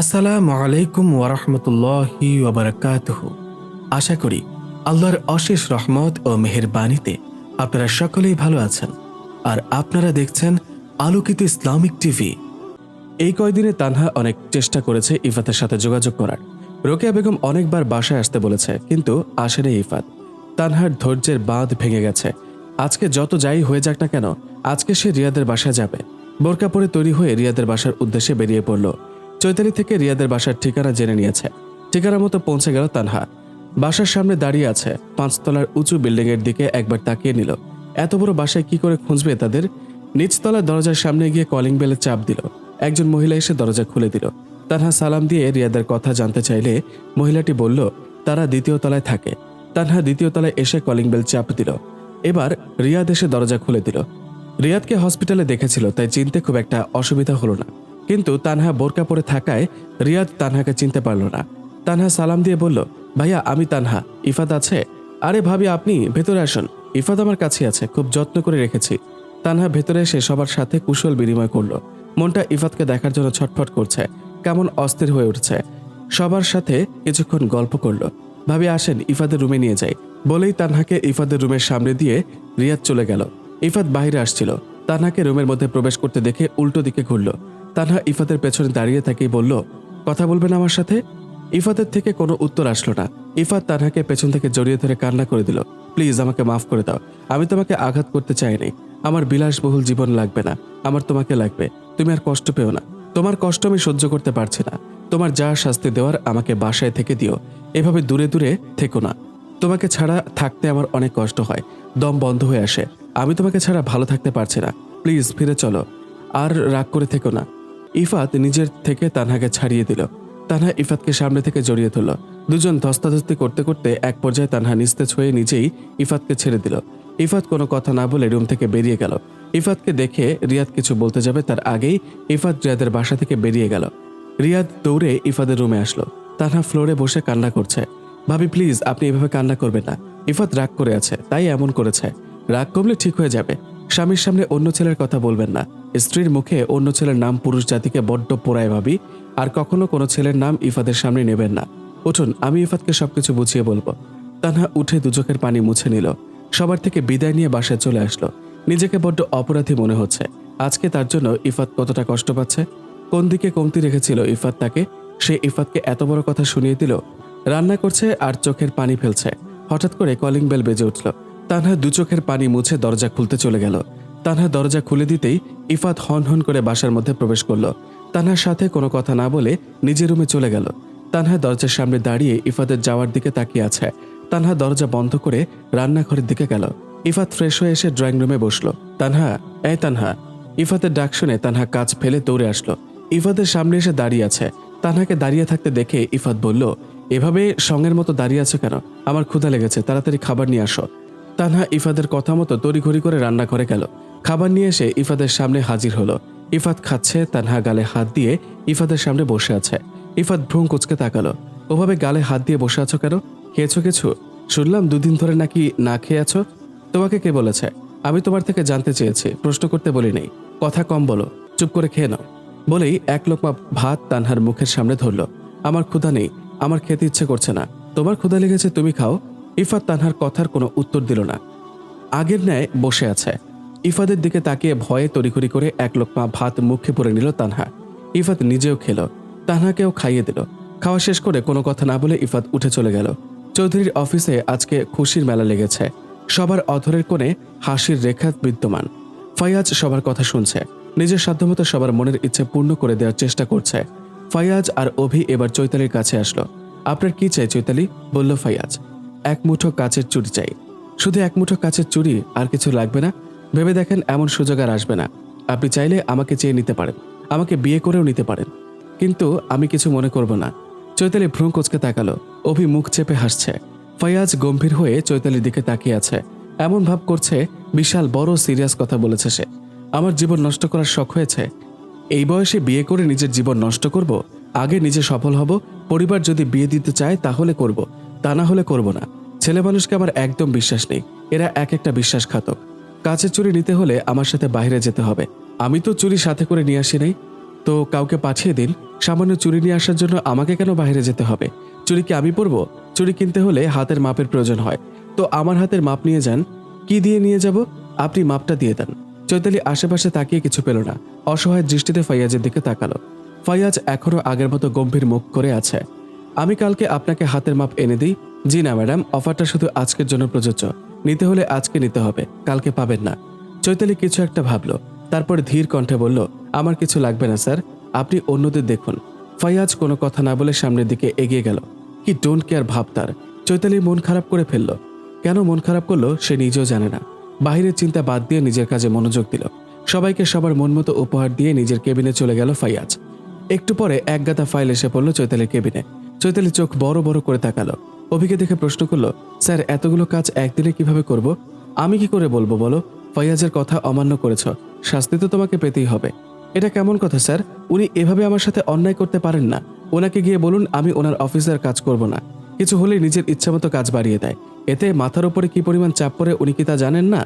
আসসালামু আলাইকুম ওরহমতুল্লাহি ওবরাকাতুহ আশা করি আল্লাহর অশেষ রহমত ও মেহেরবানিতে আপনারা সকলেই ভালো আছেন আর আপনারা দেখছেন আলোকিত ইসলামিক টিভি। এই কয়দিনে তানহা অনেক চেষ্টা করেছে ইফাতের সাথে যোগাযোগ করার। রোকেয়া বেগম অনেকবার বাসায় আসতে বলেছে, কিন্তু আসেনি ইফাত। তানহার ধৈর্যের বাঁধ ভেঙে গেছে। আজকে যত যাই হয়ে যাক না কেন, আজকে সে রিয়াদের বাসায় যাবে। বোরকা পরে তৈরি হয়ে রিয়াদের বাসার উদ্দেশ্যে বেরিয়ে পড়ল। চৈতালি থেকে রিয়াদের বাসার ঠিকানা জেনে নিয়েছে। ঠিকানা মতো পৌঁছে গেল তানহা। বাসার সামনে দাঁড়িয়ে আছে, পাঁচতলার উঁচু বিল্ডিং এর দিকে একবার তাকিয়ে নিল। এত বড় বাসায় কি করে খুঁজবে তাদের? নিচতলার দরজার সামনে গিয়ে কলিং বেলে চাপ দিল। একজন মহিলা এসে দরজা খুলে দিল। তানহা সালাম দিয়ে রিয়াদের কথা জানতে চাইলে মহিলাটি বলল, তারা দ্বিতীয় তলায় থাকে। তানহা দ্বিতীয় তলায় এসে কলিং বেল চাপ দিল। এবার রিয়াদ এসে দরজা খুলে দিল। রিয়াদকে হসপিটালে দেখেছিল, তাই চিনতে খুব একটা অসুবিধা হলো না। কিন্তু তানহা বোরকা পরে থাকায় রিয়াদ তানহাকে চিনতে পারল না। তানহা সালাম দিয়ে বলল, ভাইয়া, আমি তানহা। ইফাত আছে? আরে ভাবি, আপনি ভেতরে আসুন। ইফাত আমার কাছে আছে, খুব যত্ন করে রেখেছি। তানহা ভেতরে এসে সবার সাথে কুশল বিনিময় করল। মনটা ইফাতকে দেখার জন্য ছটফট করছে, কেমন অস্থির হয়ে উঠছে। সবার সাথে কিছুক্ষণ গল্প করল। ভাবি, আসেন ইফাদের রুমে নিয়ে যাই। বলেই তানহাকে ইফাদের রুমের সামনে দিয়ে রিয়াদ চলে গেল। ইফাত বাইরে আসছিল। তানহাকে রুমের মধ্যে প্রবেশ করতে দেখে উল্টো দিকে ঘুরল। তানহা ইফাতের পেছনে দাঁড়িয়ে তাকেই বলল, কথা বলবেন আমার সাথে? ইফাতের থেকে কোনো উত্তর আসলো না। ইফাত তানহাকে পেছন থেকে জড়িয়ে ধরে কান্না করে দিল, প্লিজ আমাকে মাফ করে দাও, আমি তোমাকে আঘাত করতে চাইনি। আমার বিলাসবহুল জীবন লাগবে না, আমার তোমাকে লাগবে। তুমি আর কষ্ট পেও না। তোমার কষ্ট আমি সহ্য করতে পারছি না। তোমার যা শাস্তি দেওয়ার আমাকে বাসায় থেকে দিও। এভাবে দূরে দূরে থেকো না। তোমাকে ছাড়া থাকতে আমার অনেক কষ্ট হয়। দম বন্ধ হয়ে আসে। আমি তোমাকে ছাড়া ভালো থাকতে পারছি না। প্লিজ ফিরে চলো। আর রাগ করে থেকো না। ইফাত নিজের থেকে তানহাকে ছাড়িয়ে দিল। তানহা ইফাতকে সামনে থেকে জড়িয়ে ধরল। দুজন ধস্তাধস্তি করতে করতে এক পর্যায়ে তানহা নিস্তেজ হয়ে নিজেই ইফাতকে ছেড়ে দিল। ইফাত কোনো কথা না বলে রুম থেকে বেরিয়ে গেল। ইফাতকে দেখে রিয়াদ কিছু বলতে যাবে, তার আগেই ইফাত রিয়াদের বাসা থেকে বেরিয়ে গেল। রিয়াদ দৌড়ে ইফাদের রুমে আসলো। তানহা ফ্লোরে বসে কান্না করছে। ভাবি, প্লিজ, আপনি এভাবে কান্না করবেন না। ইফাত রাগ করে আছে, তাই এমন করেছে। রাগ কমলে ঠিক হয়ে যাবে। স্বামীর সামনে অন্য ছেলের কথা বলবেন না। স্ত্রীর মুখে অন্য ছেলের নাম পুরুষ জাতিকে বড্ড পোড়ায় ভাবি, আর কখনো কোনো ছেলের নাম ইফাদের সামনে নেবেন না। উঠুন, আমি ইফাতকে সবকিছু বুঝিয়ে বলব। তানহা উঠে দুচোখের পানি মুছে নিল। সবার থেকে বিদায় নিয়ে বাসায় চলে আসলো। নিজেকে বড্ড অপরাধী মনে হচ্ছে। আজকে তার জন্য ইফাত কতটা কষ্ট পাচ্ছে? কোন দিকে কমতি রেখেছিল ইফাত তাকে? সে ইফাতকে এত বড় কথা শুনিয়ে দিল? রান্না করছে আর চোখের পানি ফেলছে। হঠাৎ করে কলিং বেল বেজে উঠল। তানহা দু চোখের পানি মুছে দরজা খুলতে চলে গেল। তানহা দরজা খুলে দিতেই ইফাত হন হন করে বাসার মধ্যে প্রবেশ করল। তানহার সাথে কোনো কথা না বলে নিজের রুমে চলে গেল। তানহা দরজার সামনে দাঁড়িয়ে ইফাতের যাওয়ার দিকে তাকিয়ে আছে। তানহা দরজা বন্ধ করে রান্নাঘরের দিকে গেল। ইফাত ফ্রেশ হয়ে এসে ড্রয়িং রুমে বসল। তানহা এ তানহা। ইফাতের ডাক শুনে তানহা কাজ ফেলে দৌড়ে আসলো। ইফাতের সামনে এসে দাঁড়িয়ে আছে। তানহাকে দাঁড়িয়ে থাকতে দেখে ইফাত বলল, এভাবে সঙ্গের মতো দাঁড়িয়ে আছো কেন? আমার ক্ষুধা লেগেছে, তাড়াতাড়ি খাবার নিয়ে আসো। তানহা ইফাদের কথা মতো তড়িঘড়ি করে রান্না করে গেল। খাবার নিয়ে এসে ইফাদের সামনে হাজির হলো। ইফাত খাচ্ছে, তানহা গালে হাত দিয়ে ইফাদের সামনে বসে আছে। ইফাত ভ্রুম কুচকে তাকালো। ওভাবে গালে হাত দিয়ে বসে আছো কেন? খেয়েছো কিছু? শুনলাম দুদিন ধরে নাকি না খেয়ে আছো? তোমাকে কে বলেছে? আমি তোমার থেকে জানতে চেয়েছি, প্রশ্ন করতে বলি নেই কথা কম বলো, চুপ করে খেয়ে নাও। বলেই এক লোকমা ভাত তানহার মুখের সামনে ধরলো। আমার ক্ষুধা নেই, আমার খেতে ইচ্ছে করছে না। তোমার ক্ষুধা লেগেছে, তুমি খাও। ইফাত তানহার কথার কোনো উত্তর দিল না। আগের ন্যায় বসে আছে। ইফাদের দিকে তাকিয়ে ভয়ে তড়িঘড়ি করে এক লোকমা ভাত মুখে পড়ে নিল তানহা। ইফাত নিজেও খেল। তানহাকেও খাইয়ে দিল। খাওয়া শেষ করে কোনো কথা না বলে ইফাত উঠে চলে গেল। চৌধুরীর অফিসে আজকে খুশির মেলা লেগেছে। সবার অধরের কোণে হাসির রেখা বিদ্যমান। ফাইয়াজ সবার কথা শুনছে। নিজের সাধ্যমতো সবার মনের ইচ্ছে পূর্ণ করে দেওয়ার চেষ্টা করছে। ফাইয়াজ আর অভি এবার চৈতালির কাছে আসলো। আপনার কি চাই চৈতালি? বলল ফাইয়াজ। এক মুঠো কাচের চুড়ি চাই। শুধু এক মুঠো কাচের চুড়ি আর কিছু লাগবে না? ভেবে দেখেন এমন সুযোগ আর আসবে না। আপনি চাইলে আমাকে চেয়ে নিতে পারেন। আমাকে বিয়ে করেও নিতে পারেন। কিন্তু আমি কিছু মনে করব না। চৈতালি ভ্রু কোচকে তাকালো। অভি মুখ চেপে হাসছে। ফয়াজ গম্ভীর হয়ে চৈতালির দিকে তাকিয়ে আছে। এমন ভাব করছে, বিশাল, বড়, সিরিয়াস কথা বলেছে সে। আমার জীবন নষ্ট করার শখ হয়েছে। এই বয়সে বিয়ে করে নিজের জীবন নষ্ট করব? আগে নিজে সফল হব? পরিবার যদি বিয়ে দিতে চায়, তাহলে করব। তা না হলে করব না। ছেলে মানুষকে আমার একদম বিশ্বাস নেই। এরা এক একটা বিশ্বাসঘাতক। কাছের চুরি নিতে হলে আমার সাথে বাইরে যেতে হবে। আমি তো চুরি সাথে করে নিয়ে আসি নাই। তো কাউকে পাঠিয়ে দিন। সামান্য চুরি নিয়ে আসার জন্য আমাকে কেন বাইরে যেতে হবে? চুরি কি আমি পরবো? চুরি কিনতে হলে হাতের মাপের প্রয়োজন হয়। তো আমার হাতের মাপ নিয়ে যান। কি দিয়ে নিয়ে যাব? আপনি মাপটা দিয়ে দেন। চৈতালি আশেপাশে তাকিয়ে কিছু পেল না। অসহায় দৃষ্টিতে ফাইয়াজের দিকে তাকালো। ফাইয়াজ এখনও আগের মতো গম্ভীর মুখ করে আছে। আমি কালকে আপনাকে হাতের মাপ এনে দিই। জি না, ম্যাডাম, অফারটা শুধু আজকের জন্য প্রযোজ্য। নিতে হলে আজকে নিতে হবে, কালকে পাবেন না। চৈতালি কিছু একটা ভাবলো, তারপর ধীর কণ্ঠে বলল, আমার কিছু লাগবে না, স্যার। আপনি অন্যদের দেখুন। ফাইয়াজ কোনো কথা না বলে সামনের দিকে এগিয়ে গেল। কি ডোন্ট কেয়ার ভাব তার। চৈতালি মন খারাপ করে ফেলল। কেন মন খারাপ করল সে নিজেও জানে না। বাহিরের চিন্তা বাদ দিয়ে নিজের কাজে মনোযোগ দিল। সবাইকে সবার মন মতো উপহার দিয়ে নিজের কেবিনে চলে গেল ফাইয়াজ একটু পরে এক গাদা ফাইল এসে পড়ল চৈতালির কেবিনে। চৈতালি চোখ বড় বড় করে তাকালো। অভিকে দেখে প্রশ্ন করল, স্যার, এতগুলো কাজ একদিনে কীভাবে করব? আমি কি করে বলব বলো? ফাইয়াজের কথা অমান্য করেছ, শাস্তি তো তোমাকে পেতেই হবে। এটা কেমন কথা, স্যার? উনি এভাবে আমার সাথে অন্যায় করতে পারেন না। ওনাকে গিয়ে বলুন, আমি ওনার অফিসের কাজ করব না। কিছু হলেই নিজের ইচ্ছামতো কাজ বাড়িয়ে দেয়। এতে মাথার উপরে কি পরিমাণ চাপ পড়ে উনি কি তা জানেন না?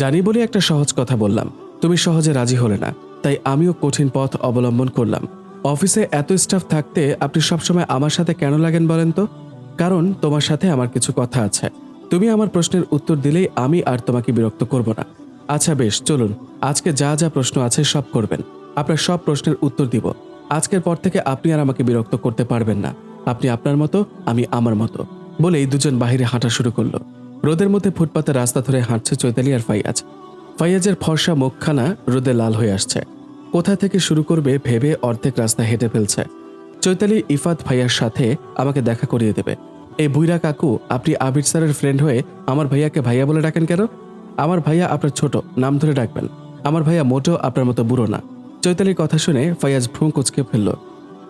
জানি বলে একটা সহজ কথা বললাম। তুমি সহজে রাজি হলে না, তাই আমিও কঠিন পথ অবলম্বন করলাম। অফিসে এত স্টাফ থাকতে আপনি সবসময় আমার সাথে কেন লাগেন বলেন তো? কারণ তোমার সাথে আমার কিছু কথা আছে। তুমি আমার প্রশ্নের উত্তর দিলেই আমি আর তোমাকে বিরক্ত করব না। আচ্ছা বেশ, চলুন। আজকে যা যা প্রশ্ন আছে সব করবেন। আপনার সব প্রশ্নের উত্তর দিব। আজকের পর থেকে আপনি আর আমাকে বিরক্ত করতে পারবেন না। আপনি আপনার মতো, আমি আমার মতো। বলেই দুজন বাহিরে হাঁটা শুরু করল। রোদের মধ্যে ফুটপাতে রাস্তা ধরে হাঁটছে চৈতালি আর ফাইয়াজ ফাইয়াজের ফর্সা মুখখানা রোদে লাল হয়ে আসছে। কোথা থেকে শুরু করবে ভেবে অর্ধেক রাস্তা হেঁটে ফেলছে। চৈতালি, ইফাত ভাইয়ার সাথে আমাকে দেখা করিয়ে দেবে। এই বুইরা কাকু, আপনি আবির স্যারের ফ্রেন্ড হয়ে আমার ভাইয়াকে ভাইয়া বলে ডাকেন কেন? আমার ভাইয়া আপনার ছোট, নাম ধরে ডাকবেন। আমার ভাইয়া মোটেও আপনার মতো বুড়ো না। চৈতালির কথা শুনে ফাইয়াজ ভ্রু কুচকে ফেলল।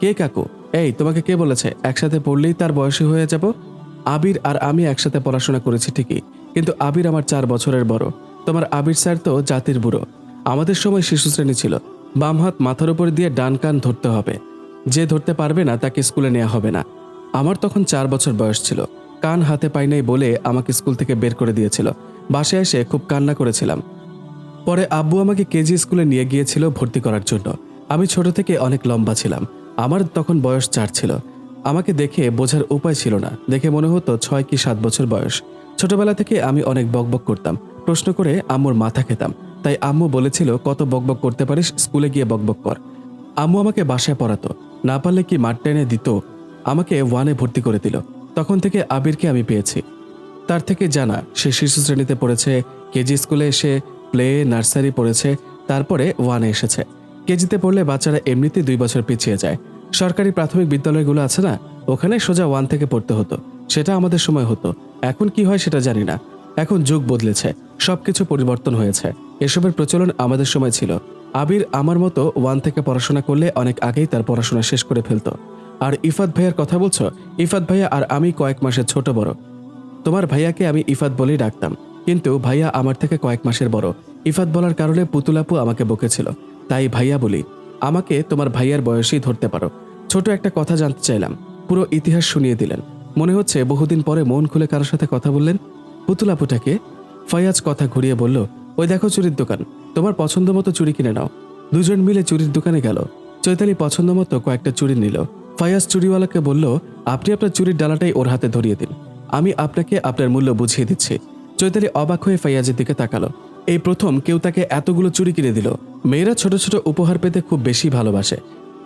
কে কাকু? এই, তোমাকে কে বলেছে? একসাথে পড়লেই তার বয়সী হয়ে যাব? আবির আর আমি একসাথে পড়াশোনা করেছি ঠিকই, কিন্তু আবির আমার চার বছরের বড়। তোমার আবির স্যার তো জাতির বুড়ো। আমাদের সময় শিশু শ্রেণি ছিল। বাম হাত মাথার উপর দিয়ে ডান কান ধরতে হবে। যে ধরতে পারবে না, তাকে স্কুলে নেওয়া হবে না। আমার তখন চার বছর বয়স ছিল। কান হাতে পাই নাই বলে আমাকে স্কুল থেকে বের করে দিয়েছিল। বাসায় এসে খুব কান্না করেছিলাম। পরে আব্বু আমাকে কেজি স্কুলে নিয়ে গিয়েছিল ভর্তি করার জন্য। আমি ছোট থেকে অনেক লম্বা ছিলাম। আমার তখন বয়স চার ছিল। আমাকে দেখে বোঝার উপায় ছিল না। দেখে মনে হতো ছয় কি সাত বছর বয়স। ছোটবেলা থেকে আমি অনেক বকবক করতাম। প্রশ্ন করে আম্মুর মাথা খেতাম। তাই আম্মু বলেছিল, কত বকবক করতে পারিস, স্কুলে গিয়ে বকবক কর। আম্মু আমাকে বাসায় পড়াতো। না পারলে কি মাঠ টেনে দিত? আমাকে ওয়ানে ভর্তি করে দিল। তখন থেকে আবিরকে আমি পেয়েছি। তার থেকে জানা, সে শিশু শ্রেণীতে পড়েছে, কেজি স্কুলে এসে প্লে, নার্সারি পড়েছে, তারপরে ওয়ানে এসেছে। কেজিতে পড়লে বাচ্চারা এমনিতেই দুই বছর পিছিয়ে যায়। সরকারি প্রাথমিক বিদ্যালয়গুলো আছে না? ওখানে সোজা ওয়ান থেকে পড়তে হতো। সেটা আমাদের সময় হতো। এখন কি হয় সেটা জানি না। এখন যুগ বদলেছে, সবকিছু পরিবর্তন হয়েছে। এসবের প্রচলন আমাদের সময় ছিল। আবির আমার মতো ওয়ান থেকে পড়াশোনা করলে অনেক আগেই তার পড়াশোনা শেষ করে ফেলতো। আর ইফাত ভাইয়ার কথা বলছো? ইফাত ভাইয়া আর আমি কয়েক মাসের ছোট বড়। তোমার ভাইয়াকে আমি ইফাত বলেই ডাকতাম। কিন্তু ভাইয়া আমার থেকে কয়েক মাসের বড়। ইফাত বলার কারণে পুতুলাপু আমাকে বকেছিল। তাই ভাইয়া বলি, আমাকে তোমার ভাইয়ার বয়সেই ধরতে পারো। ছোট একটা কথা জানতে চাইলাম। পুরো ইতিহাস শুনিয়ে দিলেন। মনে হচ্ছে বহুদিন পরে মন খুলে কারোর সাথে কথা বললেন পুতুলাপুটাকে ফয়াজ কথা ঘুরিয়ে বলল, ওই দেখো চুরির দোকান। তোমার পছন্দ মতো চুরি কিনে নাও। দুজন মিলে চুরির দোকানে গেল। চৈতালি পছন্দ মতো কয়েকটা চুরি নিল। ফয়াজ চুরিওয়ালাকে বলল, আপনি আপনার চুরির ডালাটাই ওর হাতে ধরিয়ে দিন। আমি আপনাকে আপনার মূল্য বুঝিয়ে দিচ্ছি। চৈতালি অবাক হয়ে ফাইয়াজের দিকে তাকালো। এই প্রথম কেউ তাকে এতগুলো চুরি কিনে দিল। মেয়েরা ছোট ছোট উপহার পেতে খুব বেশি ভালোবাসে।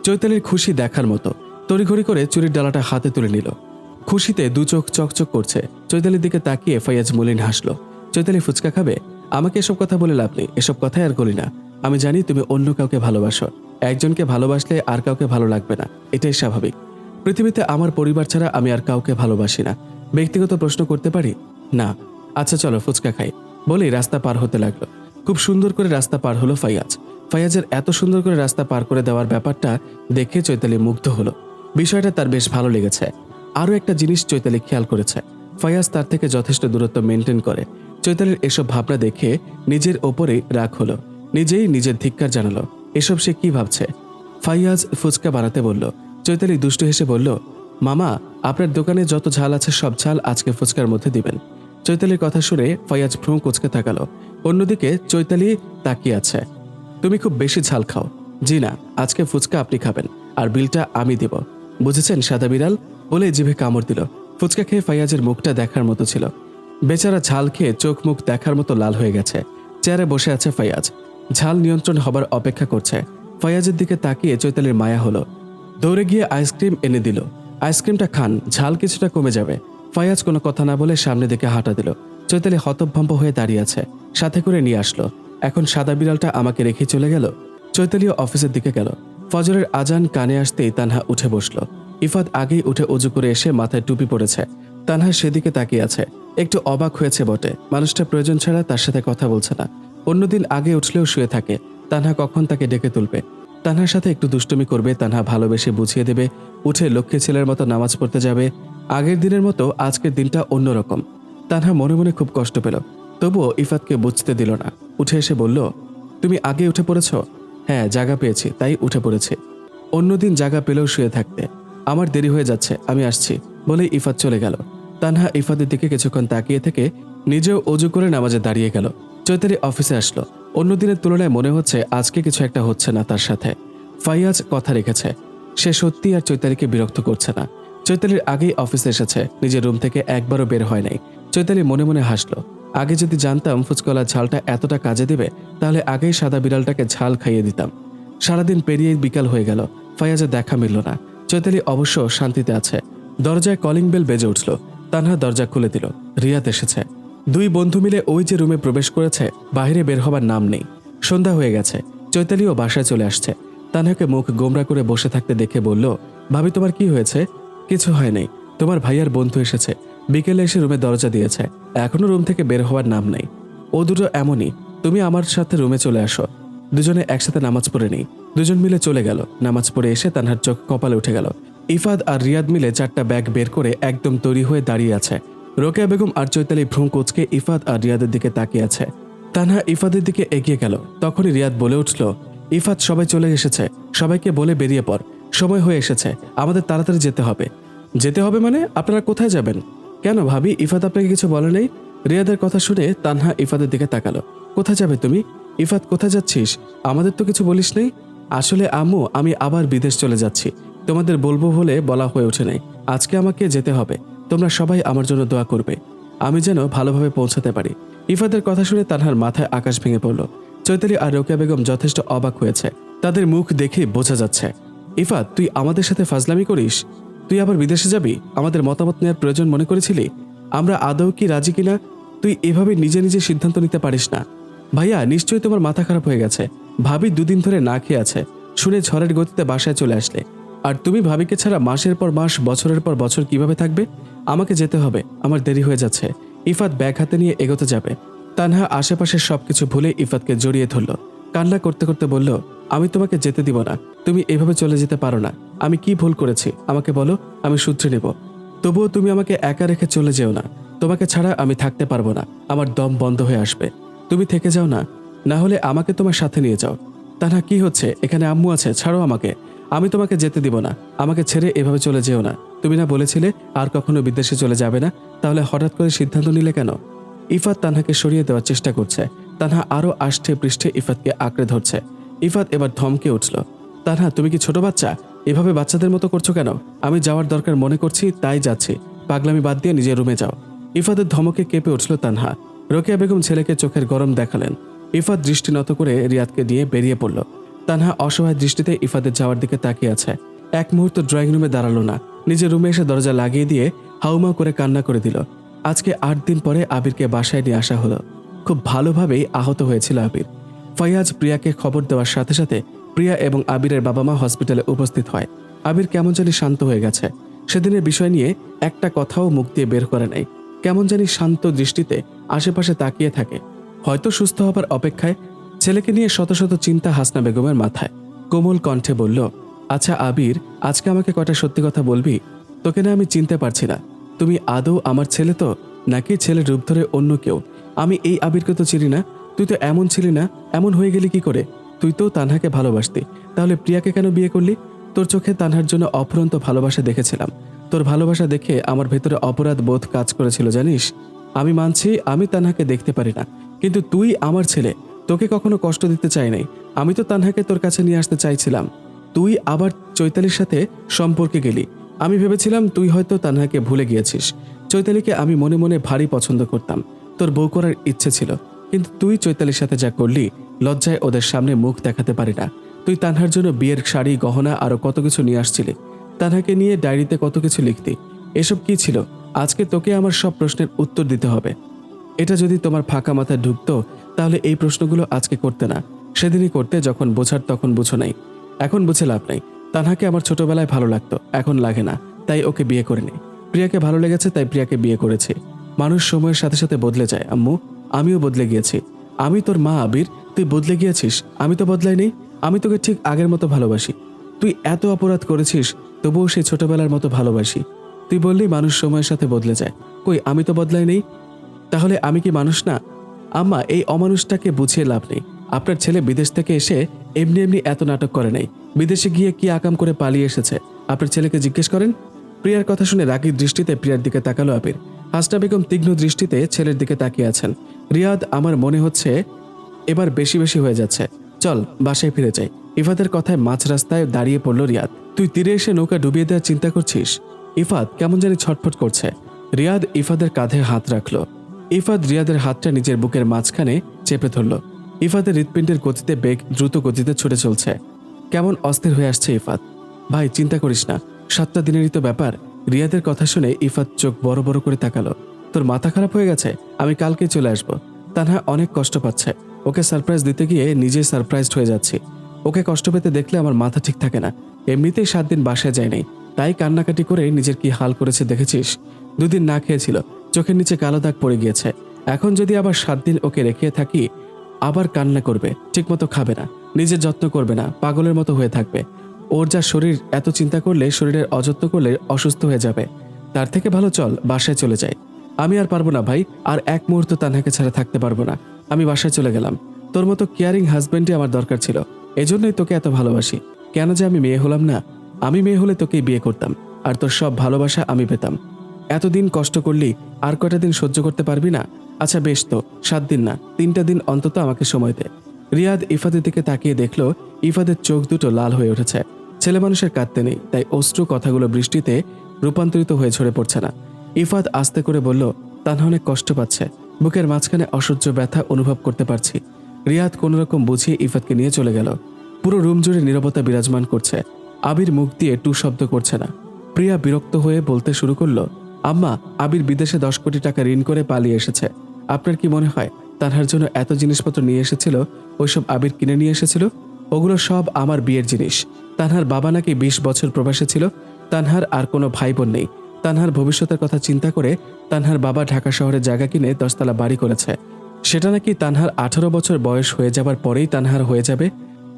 চৈতালির খুশি দেখার মতো। তড়িঘড়ি করে চুরির ডালাটা হাতে তুলে নিল। খুশিতে দু চোখ চকচক করছে। চৈতালির দিকে তাকিয়ে ফাইয়াজ মলিন হাসলো। চৈতালি ফুচকা খাবে? আমাকে এসব কথা বলে লাভ নেই। এসব কথাই আর করি না। আমি জানি তুমি অন্য কাউকে ভালোবাসো। একজনকে ভালোবাসলে আর কাউকে ভালো লাগবে না। এটাই স্বাভাবিক। পৃথিবীতে আমার পরিবার ছাড়া আমি আর কাউকে ভালোবাসি না। ব্যক্তিগত প্রশ্ন করতে পারি? না। আচ্ছা চলো ফুচকা খাই। বলেই রাস্তা পার হতে লাগল। খুব সুন্দর করে রাস্তা পার হলো ফাইয়াজ ফাইয়াজের এত সুন্দর করে রাস্তা পার করে দেওয়ার ব্যাপারটা দেখে চৈতালি মুগ্ধ হলো। বিষয়টা তার বেশ ভালো লেগেছে। আরও একটা জিনিস চৈতালি খেয়াল করেছে। ফায়াজ তার থেকে যথেষ্ট দূরত্ব মেনটেন করে। চৈতালির এসব ভাবনা দেখে নিজের ওপরেই রাগ হলো। নিজেই নিজের ধিক্কার জানালো। এসব সে কি ভাবছে? ফাইয়াজ ফুচকা বানাতে বলল। চৈতালি দুষ্টু হেসে বলল, মামা, আপনার দোকানে যত ঝাল আছে সব ঝাল আজকে ফুচকার মধ্যে দিবেন। চৈতালির কথা শুনে ফাইয়াজ ভ্রম কুচকে তাকালো। অন্যদিকে চৈতালি তাকিয়ে আছে। তুমি খুব বেশি ঝাল খাও। জি না, আজকে ফুচকা আপনি খাবেন, আর বিলটা আমি দেব। বুঝেছেন সাদা বিড়াল? বলে জিভে কামড় দিল। ফুচকা খেয়ে ফাইয়াজের মুখটা দেখার মতো ছিল। বেচারা ঝাল খেয়ে চোখ মুখ দেখার মতো লাল হয়ে গেছে। চেয়ারে বসে আছে ফাইয়াজ। ঝাল নিয়ন্ত্রণ হবার অপেক্ষা করছে। ফাইয়াজের দিকে তাকিয়ে চৈতালির মায়া হলো। দৌড়ে গিয়ে আইসক্রিম এনে দিল। আইসক্রিমটা খান, ঝাল কিছুটা কমে যাবে। ফায়াজ কোনো কথা না বলে সামনে দিকে হাঁটা দিল। চৈতালি হতভম্ব হয়ে দাঁড়িয়ে আছে। সাথে করে নিয়ে আসলো। এখন সাদা বিড়ালটা আমাকে রেখে চলে গেল। চৈতালিও অফিসের দিকে গেল। ফজরের আজান কানে আসতেই তানহা উঠে বসল। ইফাত আগেই উঠে উজু করে এসে মাথায় টুপি পড়েছে তানহা সেদিকে তাকিয়ে আছে। একটু অবাক হয়েছে বটে। মানুষটা প্রয়োজন ছাড়া তার সাথে কথা বলছে না। অন্যদিন আগে উঠলেও শুয়ে থাকে। তানহা কখন তাকে ডেকে তুলবে? তানহার সাথে একটু দুষ্টুমি করবে, তানহা ভালোবেসে বুঝিয়ে দেবে, উঠে লক্ষ্মী ছেলের মতো নামাজ পড়তে যাবে। আগের দিনের মতো আজকের দিনটা অন্যরকম। তানহা মনে মনে খুব কষ্ট পেল। তবুও ইফাতকে বুঝতে দিল না। উঠে এসে বলল, তুমি আগে উঠে পড়েছ? হ্যাঁ জায়গা পেয়েছি, তাই উঠে পড়েছি। অন্যদিন জায়গা পেলেও শুয়ে থাকতে। আমার দেরি হয়ে যাচ্ছে, আমি আসছি, বলেই ইফাত চলে গেল। তানহা ইফাতের দিকে কিছুক্ষণ তাকিয়ে থেকে নিজেও অজু করে নামাজে দাঁড়িয়ে গেল। চৈতালি অফিসে আসলো। অন্যদিনের তুলনায় মনে হচ্ছে আজকে কিছু একটা হচ্ছে না তার সাথে। ফাইয়াজ কথা রেখেছে। সে সত্যি আর চৈতালিকে বিরক্ত করছে না। চৈতালির আগেই অফিসে এসেছে। নিজের রুম থেকে একবারও বের হয় নাই। চৈতালি মনে মনে হাসলো। আগে যদি জানতাম ফুচকলার ঝালটা এতটা কাজে দেবে, তাহলে আগেই সাদা বিড়ালটাকে ঝাল খাইয়ে দিতাম। সারাদিন পেরিয়ে বিকাল হয়ে গেল। ফাইয়াজের দেখা মিলল না। চৈতালি অবশ্য শান্তিতে আছে। দরজায় কলিং বেল বেজে উঠল। তানহা দরজা খুলে দিল। রিয়াত এসেছে। দুই বন্ধু মিলে ওই যে রুমে প্রবেশ করেছে, বাইরে বের হবার নাম নেই। সন্ধ্যা হয়ে গেছে। চৈতালিও বাসায় চলে আসছে। তানহাকে মুখ গোমরা করে বসে থাকতে দেখে বলল, ভাবি, তোমার কি হয়েছে? কিছু হয় নাই। তোমার ভাইয়ার বন্ধু এসেছে। বিকেলে এসে রুমে দরজা দিয়েছে। এখনও রুম থেকে বের হওয়ার নাম নেই। ও দুটো এমনই। তুমি আমার সাথে রুমে চলে আসো। দুজনে একসাথে নামাজ পড়ে নেই। দুজন মিলে চলে গেল। নামাজ পড়ে এসে তানহার চোখ কপালে উঠে গেল। ইফাদ আর রিয়াদ মিলে চারটা ব্যাগ বের করে একদম তৈরি হয়ে দাঁড়িয়ে আছে। রোকেয়া বেগম আর চৈতালি ভ্রম কোচকে ইফাদ আর রিয়াদের দিকে তাকিয়ে আছে। তানহা ইফাদের দিকে এগিয়ে গেল। তখনই রিয়াদ বলে উঠল ইফাত সবাই চলে এসেছে। সবাইকে বলে বেরিয়ে পড়। সময় হয়ে এসেছে। আমাদের তাড়াতাড়ি যেতে হবে। যেতে হবে মানে? আপনারা কোথায় যাবেন? কেন ভাবি? ইফাত আপনাকে কিছু বলে নেই? রিয়াদের কথা শুনে তানহা ইফাদের দিকে তাকালো। কোথায় যাবে তুমি? ইফাত, কোথায় যাচ্ছিস? আমাদের তো কিছু বলিস নেই। আসলে আম্মু, আমি আবার বিদেশ চলে যাচ্ছি। তোমাদের বলব বলে বলা হয়ে ওঠে নাই। আজকে আমাকে যেতে হবে। তোমরা সবাই আমার জন্য দোয়া করবে। আমি যেন ভালোভাবে পৌঁছাতে পারি। ইফাদের কথা শুনে তানহার মাথায় আকাশ ভেঙে পড়ল। চৈতালি আর রোকেয়া বেগম যথেষ্ট অবাক হয়েছে। তাদের মুখ দেখে বোঝা যাচ্ছে। ইফাত, তুই আমাদের সাথে ফাজলামি করিস? তুই আবার বিদেশে যাবি? আমাদের মতামত নেওয়ার প্রয়োজন মনে করেছিলি? আমরা আদৌ কি রাজি কিনা? তুই এভাবে নিজে নিজে সিদ্ধান্ত নিতে পারিস না। ভাইয়া, নিশ্চয়ই তোমার মাথা খারাপ হয়ে গেছে। ভাবি দুদিন ধরে না খেয়ে আছে। শুনে ঝড়ের গতিতে বাসায় চলে আসলে। আর তুমি ভাবিকে ছাড়া মাসের পর মাস, বছরের পর বছর কীভাবে থাকবে? আমাকে যেতে হবে। আমার দেরি হয়ে যাচ্ছে। ইফাত ব্যাগ হাতে নিয়ে এগোতে যাবে। তানহা আশেপাশের সবকিছু ভুলে ইফাতকে জড়িয়ে ধরল। কান্না করতে করতে বলল, আমি তোমাকে যেতে দিব না। তুমি এভাবে চলে যেতে পারো না। আমি কি ভুল করেছি? আমাকে বলো, আমি সূত্রে নেব। তবুও তুমি আমাকে একা রেখে চলে যেও না। তোমাকে ছাড়া আমি থাকতে পারব না। আমার দম বন্ধ হয়ে আসবে। তুমি থেকে যাও না না হলে আমাকে তোমার সাথে নিয়ে যাও। তানহা, কি হচ্ছে? এখানে আম্মু আছে, ছাড়ো আমাকে। আমি তোমাকে যেতে দিব না, আমাকে ছেড়ে এভাবে চলে যেও না। তুমি না বলেছিলে আর কখনো বিদেশে চলে যাবে না, তাহলে হঠাৎ করে সিদ্ধান্ত নিলে কেন? ইফাত তানহাকে সরিয়ে দেওয়ার চেষ্টা করছে। তানহা আরও আষ্টে পৃষ্ঠে ইফাতকে আঁকড়ে ধরছে। ইফাত এবার ধমকে উঠল, তানহা, তুমি কি ছোট বাচ্চা? এভাবে বাচ্চাদের মতো করছ কেন? আমি যাওয়ার দরকার মনে করছি, তাই যাচ্ছি। পাগলামি বাদ দিয়ে নিজের রুমে যাও। ইফাতের ধমকে কেঁপে উঠল তানহা। রোকেয়া বেগম ছেলেকে চোখের গরম দেখালেন। ইফাত দৃষ্টি নত করে রিয়াদকে নিয়ে বেরিয়ে পড়ল। তানহা অসহায় দৃষ্টিতে ইফাদের যাওয়ার দিকে তাকিয়ে আছে। এক মুহূর্ত ড্রয়িং রুমে দাঁড়াল না। নিজের রুমে এসে দরজা লাগিয়ে দিয়ে হাউমাউ করে কান্না করে দিল। আজকে আট দিন পরে আবিরকে বাসায় নিয়ে আসা হলো। খুব ভালোভাবেই আহত হয়েছিল আবির। ফয়াজ প্রিয়াকে খবর দেওয়ার সাথে সাথে প্রিয়া এবং আবিরের বাবা মা হসপিটালে উপস্থিত হয়। আবির কেমন জানি শান্ত হয়ে গেছে। সেদিনের বিষয় নিয়ে একটা কথাও মুখ দিয়ে বের করে নাই। কেমন জানি শান্ত দৃষ্টিতে আশেপাশে তাকিয়ে থাকে। হয়তো সুস্থ হবার অপেক্ষায় ছেলেকে নিয়ে শত শত চিন্তা হাসনা বেগমের মাথায়। কোমল কণ্ঠে বলল আচ্ছা আবির, আজকে আমাকে কটা সত্যি কথা বলবি? তোকে না আমি চিনতে পারছি না। তুমি আদৌ আমার ছেলে তো? নাকি ছেলের রূপ ধরে অন্য কেউ? আমি এই আবিরকে তো চিনি না। তুই তো এমন ছিলি না। এমন হয়ে গেলি কি করে? তুই তো তানহাকে ভালোবাসতি। তাহলে প্রিয়াকে কেন বিয়ে করলি? তোর চোখে তানহার জন্য অফুরন্ত ভালোবাসা দেখেছিলাম। তোর ভালোবাসা দেখে আমার ভেতরে অপরাধ বোধ কাজ করেছিল, জানিস? আমি মানছি আমি তানহাকে দেখতে পারি না। কিন্তু তুই আমার ছেলে, তোকে কখনো কষ্ট দিতে চাই নাই। আমি তো তানহাকে তোর কাছে নিয়ে আসতে চাইছিলাম। তুই আবার চৈতালির সাথে সম্পর্কে গেলি। আমি ভেবেছিলাম তুই হয়তো তানহাকে ভুলে গিয়েছিস। চৈতালিকে আমি মনে মনে ভারী পছন্দ করতাম। তোর বউ করার ইচ্ছে ছিল। কিন্তু তুই চৈতালির সাথে যা করলি, লজ্জায় ওদের সামনে মুখ দেখাতে পারি না। তুই তানহার জন্য বিয়ের শাড়ি, গহনা আরও কত কিছু নিয়ে আসছিলি। তানহাকে নিয়ে ডায়েরিতে কত কিছু লিখতি। এসব কি ছিল? আজকে তোকে আমার সব প্রশ্নের উত্তর দিতে হবে। এটা যদি তোমার ফাঁকা মাথায় ঢুকতো, তাহলে এই প্রশ্নগুলো আজকে করতে না। সেদিনই করতে, যখন বোঝার তখন বুঝো নাই। এখন বুঝে লাভ নাই। তানহাকে আমার ছোটবেলায় ভালো লাগতো, এখন লাগে না। তাই ওকে বিয়ে করে নেই প্রিয়াকে ভালো লেগেছে, তাই প্রিয়াকে বিয়ে করেছি। মানুষ সময়ের সাথে সাথে বদলে যায়। আম্মু, আমিও বদলে গিয়েছি। আমি তোর মা, আবির। তুই বদলে গিয়েছিস? আমি তো বদলাই নেই আমি তোকে ঠিক আগের মতো ভালোবাসি। তুই এত অপরাধ করেছিস তবুও সেই ছোটবেলার মতো ভালোবাসি। তুই বললি মানুষ সময়ের সাথে বদলে যায়। কই, আমি তো বদলাই নেই? তাহলে আমি কি মানুষ না? আম্মা, এই অমানুষটাকে বুঝিয়ে লাভ নেই। আপনার ছেলে বিদেশ থেকে এসে এমনি এমনি এত নাটক করে নাই। বিদেশে গিয়ে কি আকাম করে পালিয়ে এসেছে? আপনার ছেলেকে জিজ্ঞেস করেন? প্রিয়ার কথা শুনে রাগির দৃষ্টিতে প্রিয়ার দিকে তাকালো আবির। হাসনা বেগম তীক্ষ্ণ দৃষ্টিতে ছেলের দিকে তাকিয়ে আছেন। রিয়াদ, আমার মনে হচ্ছে এবার বেশি বেশি হয়ে যাচ্ছে। চল, বাসায় ফিরে যাই। ইফাদের কথায় মাঝ রাস্তায় দাঁড়িয়ে পড়ল রিয়াদ। তুই তীরে এসে নৌকা ডুবিয়ে দেওয়ার চিন্তা করছিস? ইফাত কেমন জানি ছটফট করছে। রিয়াদ ইফাদের কাঁধে হাত রাখল। ইফাদ রিয়াদের হাতটা নিজের বুকের মাঝখানে চেপে ধরল। ইফাদের হৃৎপিণ্ডের গতিতে বেগ দ্রুত গতিতে ছুটে চলছে। কেমন অস্থির হয়ে আসছে ইফাত। ভাই, চিন্তা করিস না। সাতটা দিনেরই তো ব্যাপার। রিয়াদের কথা শুনে ইফাত চোখ বড় বড় করে তাকালো। তোর মাথা খারাপ হয়ে গেছে? আমি কালকে চলে আসব। তানহা অনেক কষ্ট পাচ্ছে। ওকে সারপ্রাইজ দিতে গিয়ে নিজেই সারপ্রাইজড হয়ে যাচ্ছি। ওকে কষ্ট পেতে দেখলে আমার মাথা ঠিক থাকে না। এমনিতেই সাত দিন বাসায় যায়নি। তাই কান্নাকাটি করে নিজের কি হাল করেছে দেখেছিস? দুদিন না খেয়েছিল। চোখের নিচে কালো দাগ পড়ে গিয়েছে। এখন যদি আবার সাত দিন ওকে রেখে থাকি, আবার কান্না করবে, ঠিকমতো খাবে না। নিজের যত্ন করবে না, পাগলের মতো হয়ে থাকবে। ওর যা শরীর, এত চিন্তা করলে শরীরের অযত্ন করলে অসুস্থ হয়ে যাবে। তার থেকে ভালো চল, বাসায় চলে যাই। আমি আর পারব না ভাই, আর এক মুহূর্ত তানহাকে ছাড়া থাকতে পারব না। আমি বাসায় চলে গেলাম। তোর মতো কেয়ারিং হাজবেন্ডই আমার দরকার ছিল। এজন্যই তোকে এত ভালোবাসি। কেন যে আমি মেয়ে হলাম না? আমি মেয়ে হলে তোকেই বিয়ে করতাম। আর তোর সব ভালোবাসা আমি পেতাম। এতদিন কষ্ট করলি, আর কয়টা দিন সহ্য করতে পারবি না? আচ্ছা বেশ তো, সাত দিন না, তিনটা দিন অন্তত আমাকে সময় দে। রিয়াদ ইফাদের দিকে তাকিয়ে দেখল, ইফাদের চোখ দুটো লাল হয়ে উঠেছে। ছেলে মানুষের কাঁদতে নেই, তাই অশ্রু কথাগুলো বৃষ্টিতে রূপান্তরিত হয়ে ঝরে পড়ছে না। ইফাত আস্তে করে বলল, তানহা অনেক কষ্ট পাচ্ছে। বুকের মাঝখানে অসহ্য ব্যথা অনুভব করতে পারছি। রিয়াদ কোনোরকম বুঝিয়ে ইফাতকে নিয়ে চলে গেল। পুরো রুম জুড়ে নীরবতা বিরাজমান করছে। আবির মুখ দিয়ে টু শব্দ করছে না। প্রিয়া বিরক্ত হয়ে বলতে শুরু করল, আম্মা, আবির বিদেশে দশ কোটি টাকা ঋণ করে পালিয়ে এসেছে। আপনার কি মনে হয় তানহার জন্য এত জিনিসপত্র নিয়ে এসেছিল? ওইসব আবির কিনে নিয়ে এসেছিল? ওগুলো সব আমার বিয়ের জিনিস। তানহার বাবা নাকি বিশ বছর প্রবাসে ছিল। তানহার আর কোনো ভাই বোন নেই। তানহার ভবিষ্যতের কথা চিন্তা করে তানহার বাবা ঢাকা শহরে জায়গা কিনে দশতলা বাড়ি করেছে। সেটা নাকি তানহার আঠারো বছর বয়স হয়ে যাবার পরেই তানহার হয়ে যাবে?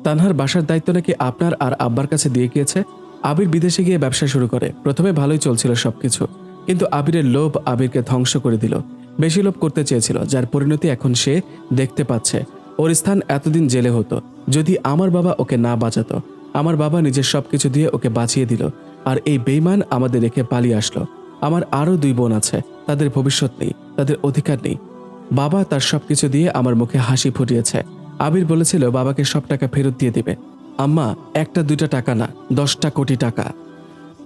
তানহার বাসার দায়িত্ব নাকি আপনার আর আব্বার কাছে দিয়ে গিয়েছে? আবির বিদেশে গিয়ে ব্যবসা শুরু করে। প্রথমে ভালোই চলছিল সবকিছু। কিন্তু আবিরের লোভ আবিরকে ধ্বংস করে দিল। বেশি লোভ করতে চেয়েছিল, যার পরিণতি এখন সে দেখতে পাচ্ছে। ওর স্থান এতদিন জেলে হতো। যদি আমার বাবা ওকে না বাঁচাতো, আমার বাবা নিজের সবকিছু দিয়ে ওকে বাঁচিয়ে দিল। আর এই বেইমান আমাদের রেখে পালিয়ে আসলো। আমার আরও দুই বোন আছে। তাদের ভবিষ্যৎ নেই, তাদের অধিকার নেই। বাবা তার সবকিছু দিয়ে আমার মুখে হাসি ফুটিয়েছে। আবির বলেছিল, বাবাকে সব টাকা ফেরত দিয়ে দিবে। আম্মা, একটা, দুইটা টাকা না, দশটা কোটি টাকা।